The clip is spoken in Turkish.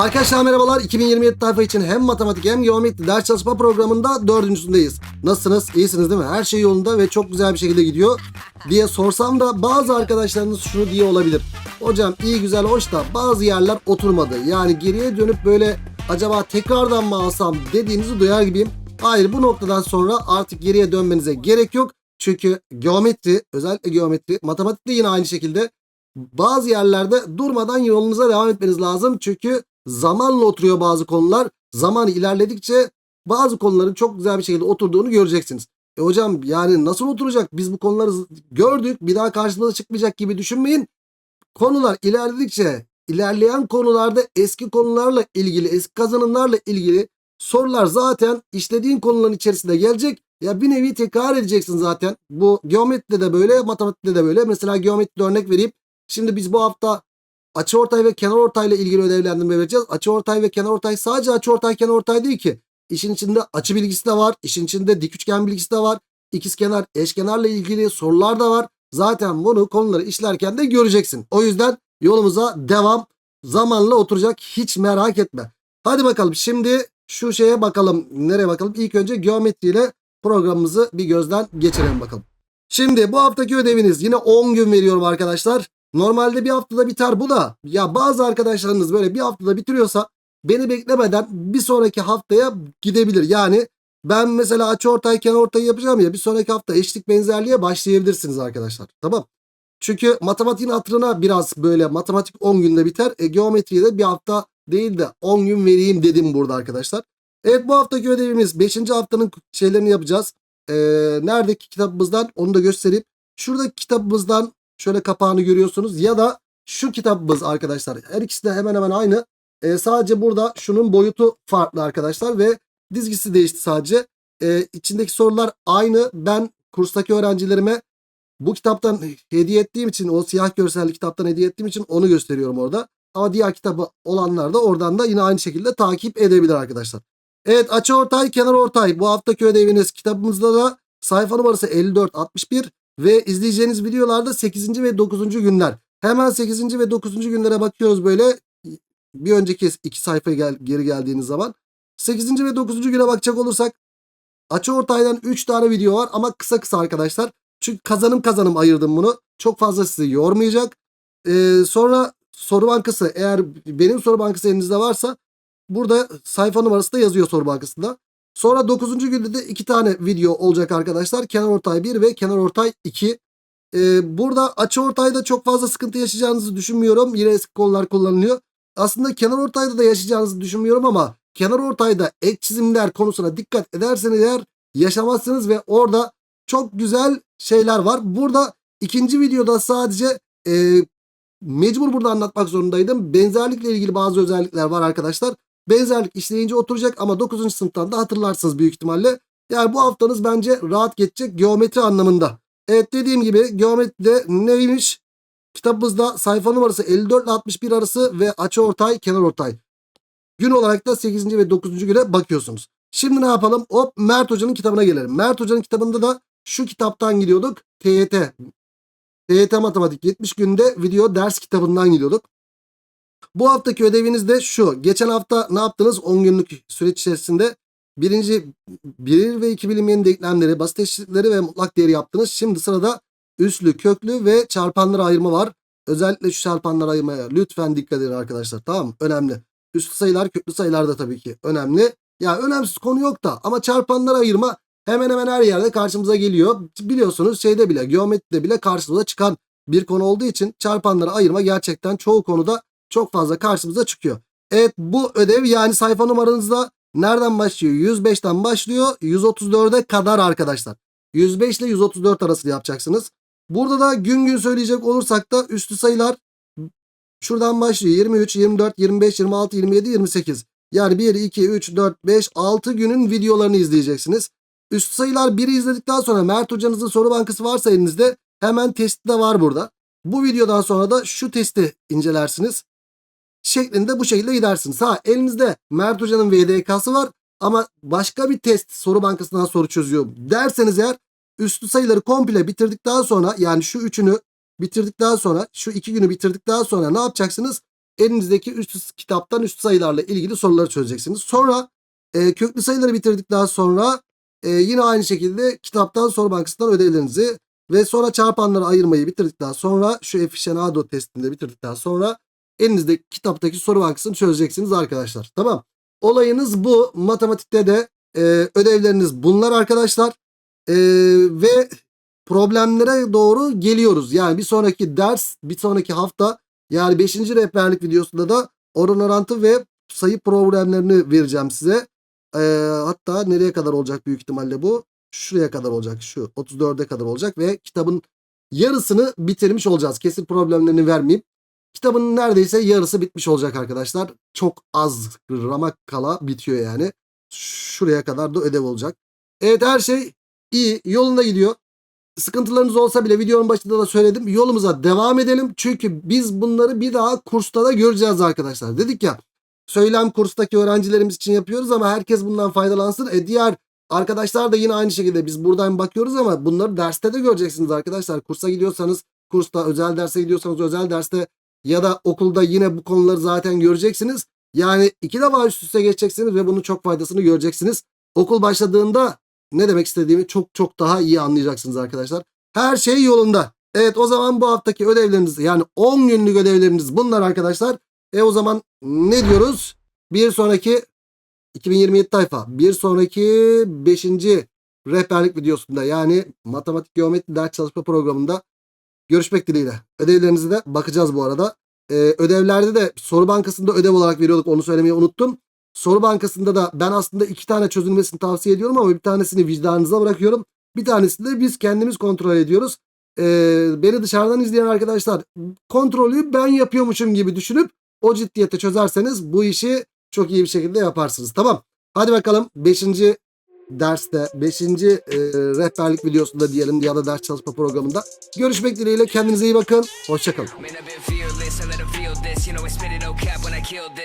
Arkadaşlar merhabalar. 2027 tayfa için hem matematik hem geometri ders çalışma programında dördüncüsündeyiz. Nasılsınız? İyisiniz değil mi? Her şey yolunda ve çok güzel bir şekilde gidiyor diye sorsam da bazı arkadaşlarınız şunu diye olabilir. Hocam iyi güzel hoş da bazı yerler oturmadı. Yani geriye dönüp böyle acaba tekrardan mı alsam dediğinizi duyar gibiyim. Hayır bu noktadan sonra artık geriye dönmenize gerek yok. Çünkü geometri özellikle geometri matematikte yine aynı şekilde bazı yerlerde durmadan yolunuza devam etmeniz lazım. Çünkü zamanla oturuyor bazı konular. Zaman ilerledikçe bazı konuların çok güzel bir şekilde oturduğunu göreceksiniz. E hocam yani nasıl oturacak? Biz bu konuları gördük. Bir daha karşımıza çıkmayacak gibi düşünmeyin. Konular ilerledikçe ilerleyen konularda eski konularla ilgili, eski kazanımlarla ilgili sorular zaten işlediğin konuların içerisinde gelecek. Ya bir nevi tekrar edeceksin zaten. Bu geometride de böyle, matematikte de böyle. Mesela geometride örnek vereyim. Şimdi biz bu hafta açıortay ve kenarortay ile ilgili ödevlendirme vereceğiz. Açıortay ve kenarortay sadece açıortay kenarortay değil ki. İşin içinde açı bilgisi de var. işin içinde dik üçgen bilgisi de var. İkizkenar, eşkenarla ilgili sorular da var. Zaten bunu konuları işlerken de göreceksin. O yüzden yolumuza devam. Zamanla oturacak hiç merak etme. Hadi bakalım şimdi şu şeye bakalım. Nereye bakalım? İlk önce geometriyle programımızı bir gözden geçirelim bakalım. Şimdi bu haftaki ödeviniz yine 10 gün veriyorum arkadaşlar. Normalde bir haftada biter bu da. Ya bazı arkadaşlarınız böyle bir haftada bitiriyorsa beni beklemeden bir sonraki haftaya gidebilir. Yani ben mesela açıortay kenarortay yapacağım ya bir sonraki hafta eşlik benzerliğe başlayabilirsiniz arkadaşlar. Tamam. Çünkü matematiğin hatırına biraz böyle matematik 10 günde biter. E, geometriye de bir hafta değil de 10 gün vereyim dedim burada arkadaşlar. Evet bu haftaki ödevimiz 5. haftanın şeylerini yapacağız. Ee, neredeki kitabımızdan onu da göstereyim. Şuradaki kitabımızdan şöyle kapağını görüyorsunuz ya da şu kitabımız arkadaşlar. Her ikisi de hemen hemen aynı. Ee, sadece burada şunun boyutu farklı arkadaşlar ve dizgisi değişti sadece. Ee, içindeki sorular aynı. Ben kurstaki öğrencilerime bu kitaptan hediye ettiğim için o siyah görselli kitaptan hediye ettiğim için onu gösteriyorum orada. Ama diğer kitabı olanlar da oradan da yine aynı şekilde takip edebilir arkadaşlar. Evet açıortay kenarortay bu haftaki ödeviniz kitabımızda da sayfa numarası 54-61 ve izleyeceğiniz videolarda 8. ve 9. günler. Hemen 8. ve 9. günlere bakıyoruz böyle bir önceki iki sayfaya gel, geri geldiğiniz zaman. 8. ve 9. güne bakacak olursak açıortaydan 3 tane video var ama kısa kısa arkadaşlar. Çünkü kazanım kazanım ayırdım bunu. Çok fazla sizi yormayacak. Ee, sonra soru bankası eğer benim soru bankası elinizde varsa burada sayfa numarası da yazıyor soru bankasında. Sonra 9. günde de 2 tane video olacak arkadaşlar. Kenarortay 1 ve kenarortay 2. Ee, burada açıortayda çok fazla sıkıntı yaşayacağınızı düşünmüyorum. Yine eski konular kullanılıyor. Aslında kenarortayda da yaşayacağınızı düşünmüyorum ama kenarortayda ek çizimler konusuna dikkat ederseniz eğer yaşamazsınız ve orada çok güzel şeyler var. Burada ikinci videoda sadece e, mecbur burada anlatmak zorundaydım. Benzerlikle ilgili bazı özellikler var arkadaşlar. Benzerlik işleyince oturacak ama 9. sınıftan da hatırlarsınız büyük ihtimalle. Yani bu haftanız bence rahat geçecek geometri anlamında. Evet dediğim gibi geometride neymiş? Kitabımızda sayfa numarası 54 ile 61 arası ve açıortay kenarortay. Gün olarak da 8. ve 9. güne bakıyorsunuz. Şimdi ne yapalım? Hop Mert Hoca'nın kitabına gelelim. Mert Hoca'nın kitabında da şu kitaptan gidiyorduk. TYT. TYT Matematik 70 günde video ders kitabından gidiyorduk. Bu haftaki ödeviniz de şu. Geçen hafta ne yaptınız? 10 günlük süreç içerisinde birinci bir ve iki bilinmeyen denklemleri, basit eşitlikleri ve mutlak değeri yaptınız. Şimdi sırada üslü, köklü ve çarpanları ayırma var. Özellikle şu çarpanları ayırmaya lütfen dikkat edin arkadaşlar. Tamam mı? Önemli. Üslü sayılar, köklü sayılar da tabii ki önemli. Ya önemsiz konu yok da ama çarpanları ayırma hemen hemen her yerde karşımıza geliyor. Biliyorsunuz şeyde bile geometride bile karşımıza çıkan bir konu olduğu için çarpanları ayırma gerçekten çoğu konuda çok fazla karşımıza çıkıyor. Evet bu ödev yani sayfa numaranızda nereden başlıyor? 105'ten başlıyor 134'e kadar arkadaşlar. 105 ile 134 arası yapacaksınız. Burada da gün gün söyleyecek olursak da üstü sayılar şuradan başlıyor. 23, 24, 25, 26, 27, 28. Yani 1, 2, 3, 4, 5, 6 günün videolarını izleyeceksiniz. Üst sayılar 1'i izledikten sonra Mert hocanızın soru bankası varsa elinizde hemen testi de var burada. Bu videodan sonra da şu testi incelersiniz. Şeklinde bu şekilde gidersiniz. Ha elinizde Mert hocanın VDK'sı var ama başka bir test soru bankasından soru çözüyor derseniz eğer üstü sayıları komple bitirdikten sonra yani şu üçünü bitirdikten sonra şu iki günü bitirdikten sonra ne yapacaksınız? elinizdeki üst üste kitaptan üst sayılarla ilgili soruları çözeceksiniz. Sonra e, köklü sayıları bitirdikten sonra e, yine aynı şekilde kitaptan soru bankasından ödevlerinizi ve sonra çarpanları ayırmayı bitirdikten sonra şu Efficienado testini de bitirdikten sonra elinizdeki kitaptaki soru bankasını çözeceksiniz arkadaşlar. Tamam. Olayınız bu. Matematikte de e, ödevleriniz bunlar arkadaşlar. E, ve problemlere doğru geliyoruz. Yani bir sonraki ders, bir sonraki hafta yani 5. rehberlik videosunda da oran orantı ve sayı problemlerini vereceğim size. Ee, hatta nereye kadar olacak büyük ihtimalle bu? Şuraya kadar olacak. Şu 34'e kadar olacak ve kitabın yarısını bitirmiş olacağız. Kesin problemlerini vermeyeyim. Kitabın neredeyse yarısı bitmiş olacak arkadaşlar. Çok az ramak kala bitiyor yani. Şuraya kadar da ödev olacak. Evet her şey iyi. Yolunda gidiyor. Sıkıntılarınız olsa bile videonun başında da söyledim. Yolumuza devam edelim. Çünkü biz bunları bir daha kursta da göreceğiz arkadaşlar. Dedik ya söylem kurstaki öğrencilerimiz için yapıyoruz ama herkes bundan faydalansın. E diğer arkadaşlar da yine aynı şekilde biz buradan bakıyoruz ama bunları derste de göreceksiniz arkadaşlar. Kursa gidiyorsanız kursta, özel derse gidiyorsanız özel derste ya da okulda yine bu konuları zaten göreceksiniz. Yani iki defa üst üste geçeceksiniz ve bunun çok faydasını göreceksiniz. Okul başladığında ne demek istediğimi çok çok daha iyi anlayacaksınız arkadaşlar. Her şey yolunda. Evet o zaman bu haftaki ödevleriniz yani 10 günlük ödevleriniz bunlar arkadaşlar. E o zaman ne diyoruz? Bir sonraki 2027 tayfa bir sonraki 5. rehberlik videosunda yani matematik geometri ders çalışma programında görüşmek dileğiyle. Ödevlerinize de bakacağız bu arada. Ee, ödevlerde de soru bankasında ödev olarak veriyorduk onu söylemeyi unuttum. Soru bankasında da ben aslında iki tane çözülmesini tavsiye ediyorum ama bir tanesini vicdanınıza bırakıyorum. Bir tanesini de biz kendimiz kontrol ediyoruz. Ee, beni dışarıdan izleyen arkadaşlar kontrolü ben yapıyormuşum gibi düşünüp o ciddiyete çözerseniz bu işi çok iyi bir şekilde yaparsınız. Tamam. Hadi bakalım 5. derste 5. rehberlik videosunda diyelim ya da ders çalışma programında görüşmek dileğiyle kendinize iyi bakın. Hoşçakalın.